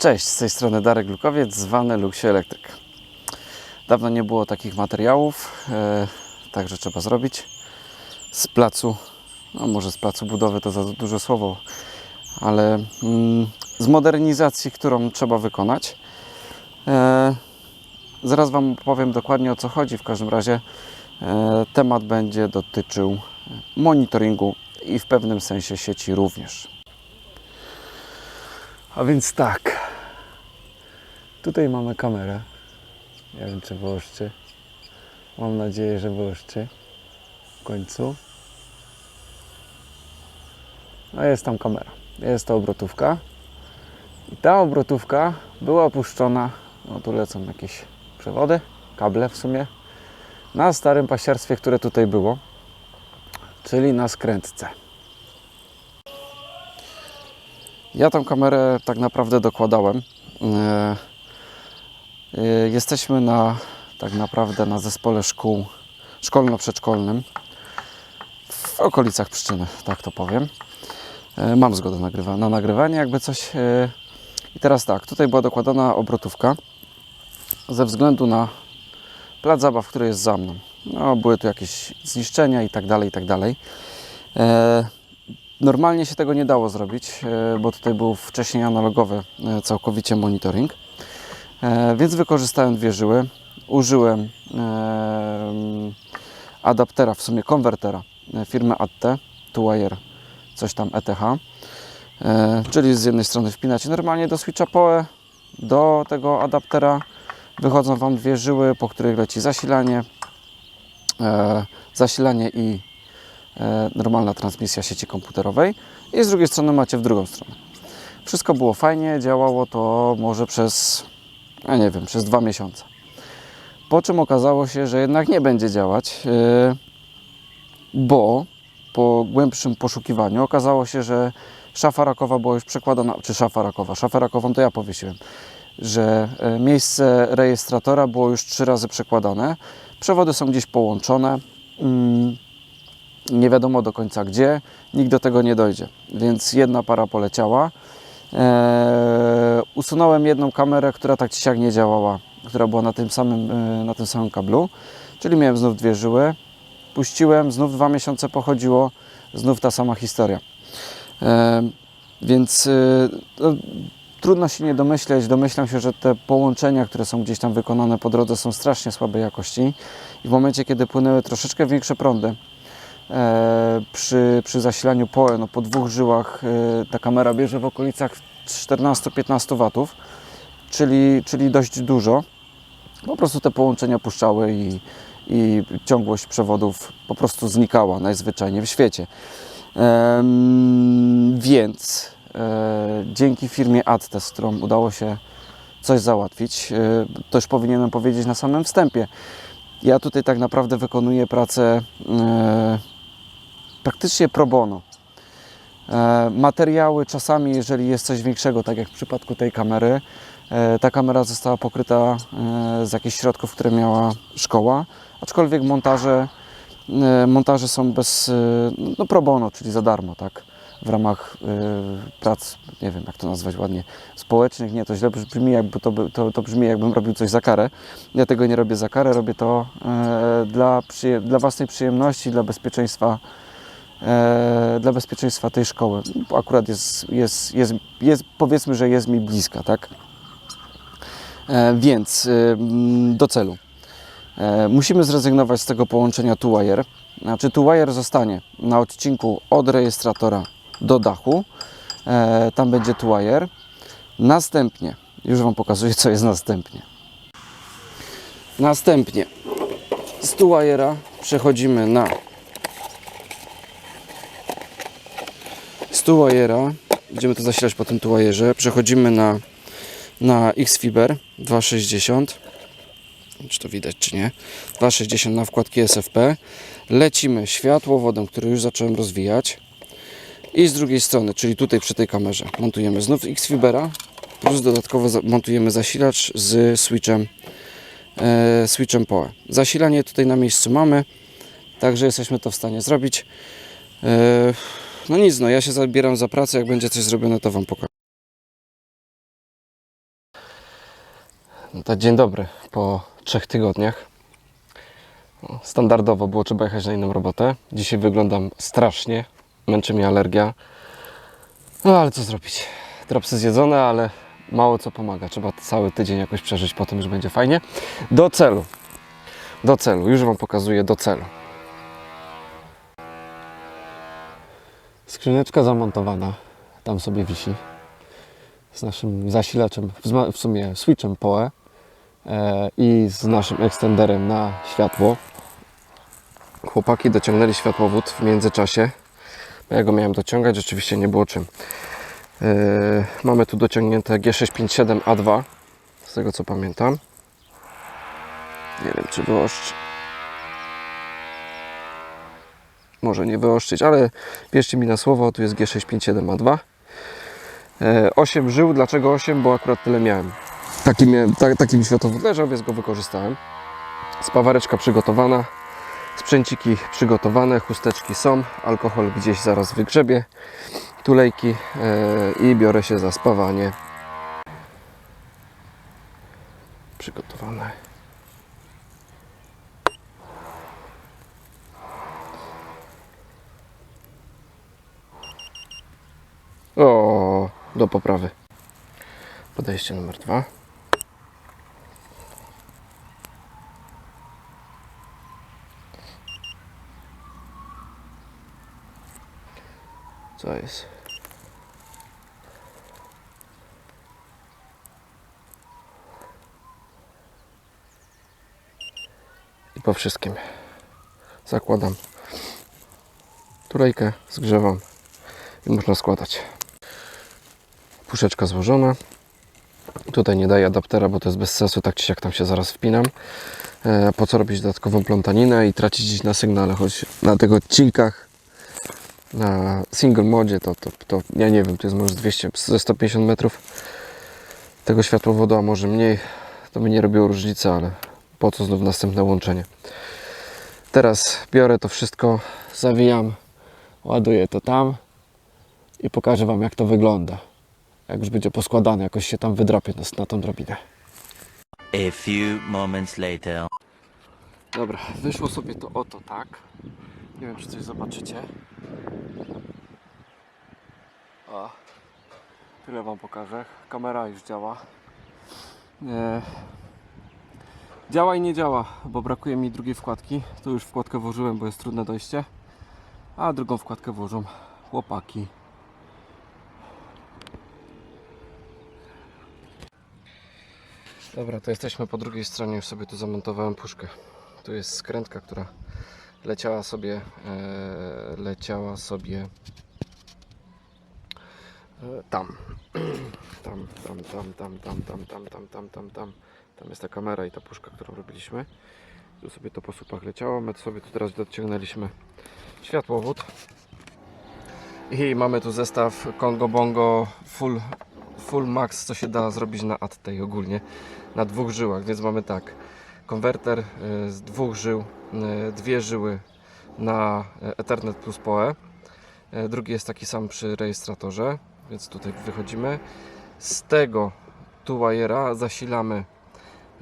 Cześć, z tej strony Darek Lukowiec, zwany Luxie Elektryk. Dawno nie było takich materiałów, e, także trzeba zrobić. Z placu, no może z placu budowy to za duże słowo, ale mm, z modernizacji, którą trzeba wykonać. E, zaraz Wam powiem dokładnie o co chodzi. W każdym razie e, temat będzie dotyczył monitoringu i w pewnym sensie sieci również. A więc tak. Tutaj mamy kamerę. Nie wiem, czy wyłoszczy. Mam nadzieję, że wyłoszczy. W końcu. No jest tam kamera. Jest to obrotówka. I ta obrotówka była opuszczona. No tu lecą jakieś przewody, kable w sumie. Na starym pasiarstwie, które tutaj było. Czyli na skrętce. Ja tą kamerę tak naprawdę dokładałem. E, Jesteśmy na tak naprawdę na zespole szkół szkolno-przedszkolnym w okolicach Pszczyny, tak to powiem. E, Mam zgodę na nagrywanie, jakby coś. e, I teraz tak, tutaj była dokładana obrotówka ze względu na plac zabaw, który jest za mną. No, były tu jakieś zniszczenia i tak dalej, i tak dalej. Normalnie się tego nie dało zrobić, bo tutaj był wcześniej analogowy całkowicie monitoring. E, Więc wykorzystałem dwie żyły. Użyłem adaptera, w sumie konwertera e, firmy ATT, Two-Wire, coś tam ETH. E, Czyli z jednej strony wpinacie normalnie do switcha PoE, do tego adaptera wychodzą Wam dwie żyły, po których leci zasilanie, zasilanie i normalna transmisja sieci komputerowej i z drugiej strony macie w drugą stronę. Wszystko było fajnie, działało to może przez, ja nie wiem, przez dwa miesiące. Po czym okazało się, że jednak nie będzie działać, e, bo po głębszym poszukiwaniu okazało się, że szafa rakowa była już przekładana, czy szafa rakowa, szafę rakową to ja powiesiłem, że e, miejsce rejestratora było już trzy razy przekładane, przewody są gdzieś połączone, mm, nie wiadomo do końca gdzie, nikt do tego nie dojdzie. Więc jedna para poleciała. Eee, usunąłem jedną kamerę, która tak czy siak nie działała, która była na tym samym, e, na tym samym kablu, czyli miałem znów dwie żyły. Puściłem, znów dwa miesiące pochodziło, znów ta sama historia. Eee, więc e, no, trudno się nie domyśleć. Domyślam się, że te połączenia, które są gdzieś tam wykonane po drodze, są strasznie słabej jakości. I w momencie, kiedy płynęły troszeczkę większe prądy, e, przy, przy zasilaniu PoE, no po dwóch żyłach e, ta kamera bierze w okolicach 14-15 watów, czyli, czyli dość dużo. Po prostu te połączenia puszczały i, i ciągłość przewodów po prostu znikała najzwyczajniej w świecie. Em, więc e, dzięki firmie Adtes, z którą udało się coś załatwić, e, to już powinienem powiedzieć na samym wstępie. Ja tutaj tak naprawdę wykonuję pracę e, praktycznie pro bono. E, materiały czasami, jeżeli jest coś większego, tak jak w przypadku tej kamery, e, ta kamera została pokryta e, z jakichś środków, które miała szkoła, aczkolwiek montaże, montaże są bez, no pro bono, czyli za darmo, tak, w ramach prac, nie wiem jak to nazwać ładnie, społecznych, nie, to źle brzmi, jakby to, to, to brzmi jakbym robił coś za karę. Ja tego nie robię za karę, robię to dla, dla własnej przyjemności, dla bezpieczeństwa dla bezpieczeństwa tej szkoły. Bo Akurat jest, jest, jest, jest, powiedzmy, że jest mi bliska, tak? E, więc e, mm, do celu. E, musimy zrezygnować z tego połączenia two-wire. Znaczy two-wire zostanie na odcinku od rejestratora do dachu. E, tam będzie two-wire. Następnie, już Wam pokazuję, co jest następnie. Następnie z two-wire'a przechodzimy na z tuwajera, będziemy to zasilać po tym tuwajerze, przechodzimy na, na X-Fiber 260, czy to widać czy nie, 260 na wkładki SFP, lecimy światłowodem, który już zacząłem rozwijać. I z drugiej strony, czyli tutaj przy tej kamerze, montujemy znów X-Fibera, plus dodatkowo montujemy zasilacz z switchem, e, switchem PoE. Zasilanie tutaj na miejscu mamy, także jesteśmy to w stanie zrobić. E, no nic, no ja się zabieram za pracę, jak będzie coś zrobione, to Wam pokażę. No to dzień dobry po trzech tygodniach. Standardowo było trzeba jechać na inną robotę. Dzisiaj wyglądam strasznie. Męczy mnie alergia. No ale co zrobić? Dropsy zjedzone, ale mało co pomaga. Trzeba cały tydzień jakoś przeżyć, potem już będzie fajnie. Do celu. Do celu. Już Wam pokazuję do celu. Skrzyneczka zamontowana. Tam sobie wisi. Z naszym zasilaczem, w sumie switchem PoE e, i z naszym ekstenderem na światło. Chłopaki dociągnęli światłowód w międzyczasie. Ja go miałem dociągać, rzeczywiście nie było czym. E, mamy tu dociągnięte G657A2, z tego co pamiętam. Nie wiem, czy wyoszczy. Może nie wyoszczyć, ale wierzcie mi na słowo, tu jest G657A2. 8 żył, dlaczego 8? Bo akurat tyle miałem. Taki ta, takim światłowód leżał, więc go wykorzystałem. Spawareczka przygotowana, sprzęciki przygotowane, chusteczki są, alkohol gdzieś zaraz wygrzebie, tulejki e, i biorę się za spawanie. Przygotowane. O, do poprawy. Podejście numer dwa. Co jest? I po wszystkim zakładam tulejkę, zgrzewam i można składać puszeczka złożona. Tutaj nie daję adaptera, bo to jest bez sensu, tak czy siak tam się zaraz wpinam. E, po co robić dodatkową plątaninę i tracić gdzieś na sygnale, choć na tych odcinkach na single modzie to, to, to ja nie wiem, to jest może 200, ze 150 metrów tego światłowodu, a może mniej. To by nie robiło różnicy, ale po co znów następne łączenie. Teraz biorę to wszystko, zawijam, ładuję to tam i pokażę Wam jak to wygląda jak już będzie poskładane, jakoś się tam wydrapię na, na tą drabinę. A few moments later. Dobra, wyszło sobie to oto tak. Nie wiem, czy coś zobaczycie. O, tyle Wam pokażę. Kamera już działa. Nie. Działa i nie działa, bo brakuje mi drugiej wkładki. Tu już wkładkę włożyłem, bo jest trudne dojście. A drugą wkładkę włożą chłopaki. Dobra, to jesteśmy po drugiej stronie, już sobie tu zamontowałem puszkę. Tu jest skrętka, która leciała sobie, e, leciała sobie e, tam. tam, tam, tam, tam, tam, tam, tam, tam, tam, tam, tam. Tam jest ta kamera i ta puszka, którą robiliśmy. Tu sobie to po słupach leciało. My sobie tu teraz dociągnęliśmy światłowód. I mamy tu zestaw Congo Bongo Full, full Max, co się da zrobić na ATTEJ ogólnie na dwóch żyłach, więc mamy tak. Konwerter y, z dwóch żył, y, dwie żyły na y, Ethernet plus PoE. Drugi jest taki sam przy rejestratorze więc tutaj wychodzimy. Z tego tu wajera zasilamy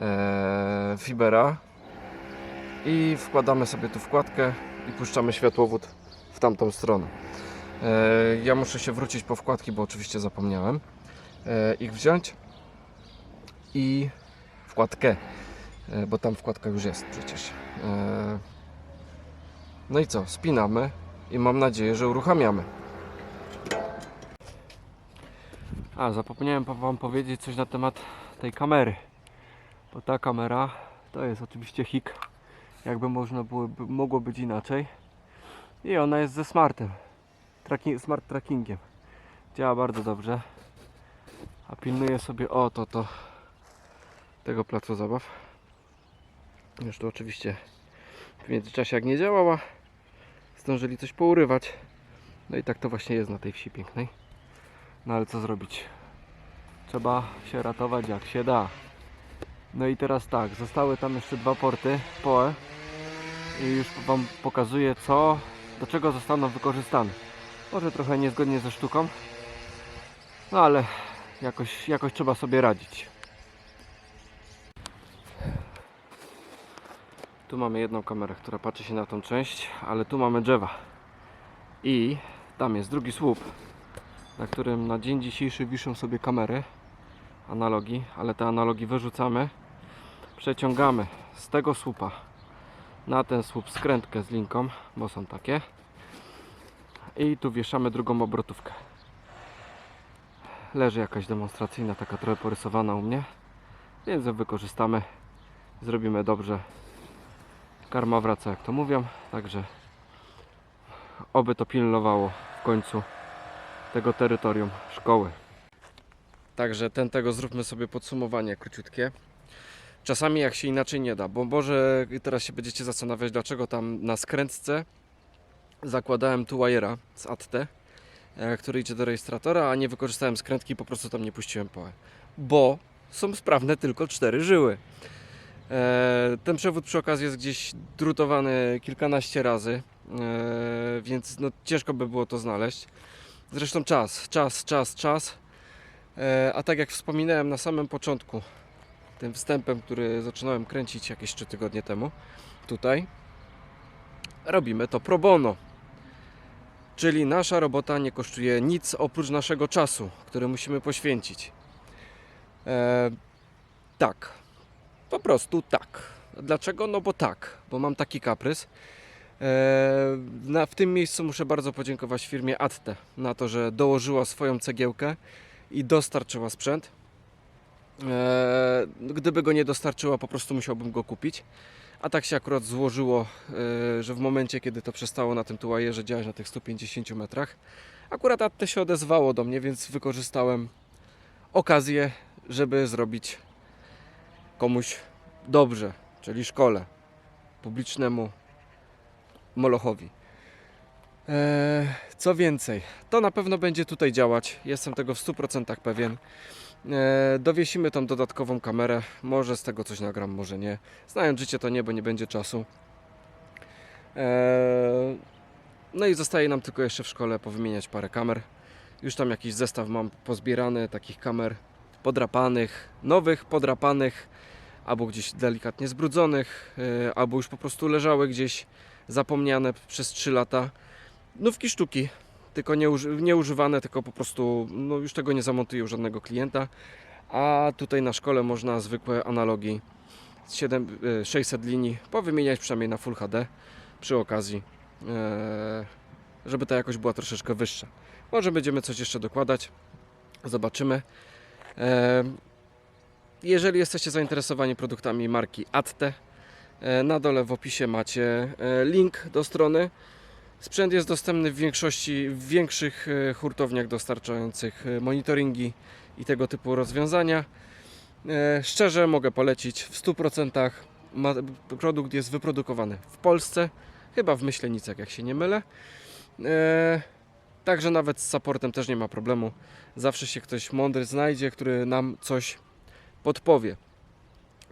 e, fibera i wkładamy sobie tu wkładkę i puszczamy światłowód w tamtą stronę. E, ja muszę się wrócić po wkładki, bo oczywiście zapomniałem ich wziąć i wkładkę, e, bo tam wkładka już jest przecież. E, No i co? Spinamy i mam nadzieję, że uruchamiamy. A, zapomniałem po- Wam powiedzieć coś na temat tej kamery. Bo ta kamera to jest oczywiście hik, jakby można było, by- mogło być inaczej. I ona jest ze smartem, tracking, smart trackingiem. Działa bardzo dobrze. A pilnuję sobie o to, to tego placu zabaw. Już to oczywiście w międzyczasie jak nie działała, zdążyli coś pourywać. No i tak to właśnie jest na tej wsi pięknej. No ale co zrobić? Trzeba się ratować jak się da. No i teraz tak, zostały tam jeszcze dwa porty PoE i już Wam pokazuję co, do czego zostaną wykorzystane. Może trochę niezgodnie ze sztuką, no ale jakoś, jakoś trzeba sobie radzić. Tu mamy jedną kamerę, która patrzy się na tą część, ale tu mamy drzewa. I tam jest drugi słup, na którym na dzień dzisiejszy wiszą sobie kamery, analogi, ale te analogi wyrzucamy, przeciągamy z tego słupa na ten słup skrętkę z linką, bo są takie. I tu wieszamy drugą obrotówkę. Leży jakaś demonstracyjna, taka trochę porysowana u mnie, więc ją wykorzystamy. Zrobimy dobrze. Karma wraca, jak to mówią, także oby to pilnowało w końcu tego terytorium szkoły. Także ten tego zróbmy sobie podsumowanie króciutkie. Czasami jak się inaczej nie da, bo może teraz się będziecie zastanawiać, dlaczego tam na skrętce zakładałem tu wajera z ATT, który idzie do rejestratora, a nie wykorzystałem skrętki, po prostu tam nie puściłem połę. Bo są sprawne tylko cztery żyły. E, Ten przewód przy okazji jest gdzieś drutowany kilkanaście razy, e, więc no, ciężko by było to znaleźć. Zresztą czas, czas, czas, czas. E, A tak jak wspominałem na samym początku, tym wstępem, który zaczynałem kręcić jakieś 3 tygodnie temu, tutaj robimy to pro bono. Czyli nasza robota nie kosztuje nic oprócz naszego czasu, który musimy poświęcić. E, tak, po prostu tak. Dlaczego? No bo tak, bo mam taki kaprys. E, na, w tym miejscu muszę bardzo podziękować firmie Atte na to, że dołożyła swoją cegiełkę i dostarczyła sprzęt. E, gdyby go nie dostarczyła, po prostu musiałbym go kupić. A tak się akurat złożyło, e, że w momencie, kiedy to przestało na tym tułajerze działać na tych 150 metrach, akurat Atte się odezwało do mnie, więc wykorzystałem okazję, żeby zrobić komuś dobrze, czyli szkole, publicznemu Molochowi. Eee, co więcej, to na pewno będzie tutaj działać, jestem tego w 100% pewien. Eee, dowiesimy tam dodatkową kamerę, może z tego coś nagram, może nie. Znając życie to nie, bo nie będzie czasu. Eee, no i zostaje nam tylko jeszcze w szkole powymieniać parę kamer. Już tam jakiś zestaw mam pozbierany takich kamer podrapanych, nowych, podrapanych, albo gdzieś delikatnie zbrudzonych, e, albo już po prostu leżały gdzieś zapomniane przez 3 lata. Nówki sztuki, tylko nie, nie używane, tylko po prostu no już tego nie zamontuję u żadnego klienta. A tutaj na szkole można zwykłe analogi z 7, e, 600 linii powymieniać przynajmniej na Full HD przy okazji, e, żeby ta jakość była troszeczkę wyższa. Może będziemy coś jeszcze dokładać, zobaczymy. E, Jeżeli jesteście zainteresowani produktami marki Atte, e, na dole w opisie macie e, link do strony. Sprzęt jest dostępny w większości w większych e, hurtowniach dostarczających e, monitoringi i tego typu rozwiązania. E, Szczerze mogę polecić w 100%. Ma, produkt jest wyprodukowany w Polsce, chyba w Myślenicach, jak się nie mylę. Także nawet z supportem też nie ma problemu. Zawsze się ktoś mądry znajdzie, który nam coś podpowie.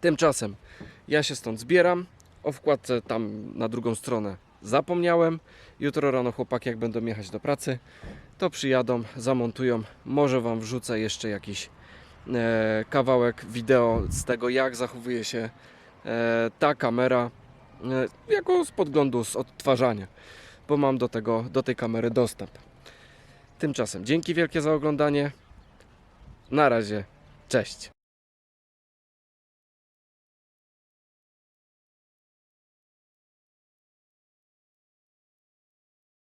Tymczasem ja się stąd zbieram. O wkładce tam na drugą stronę zapomniałem. Jutro rano chłopaki, jak będą jechać do pracy, to przyjadą, zamontują. Może Wam wrzucę jeszcze jakiś e, kawałek wideo z tego, jak zachowuje się e, ta kamera e, jako z podglądu z odtwarzania, bo mam do, tego, do tej kamery dostęp. Tymczasem dzięki wielkie za oglądanie. Na razie, cześć.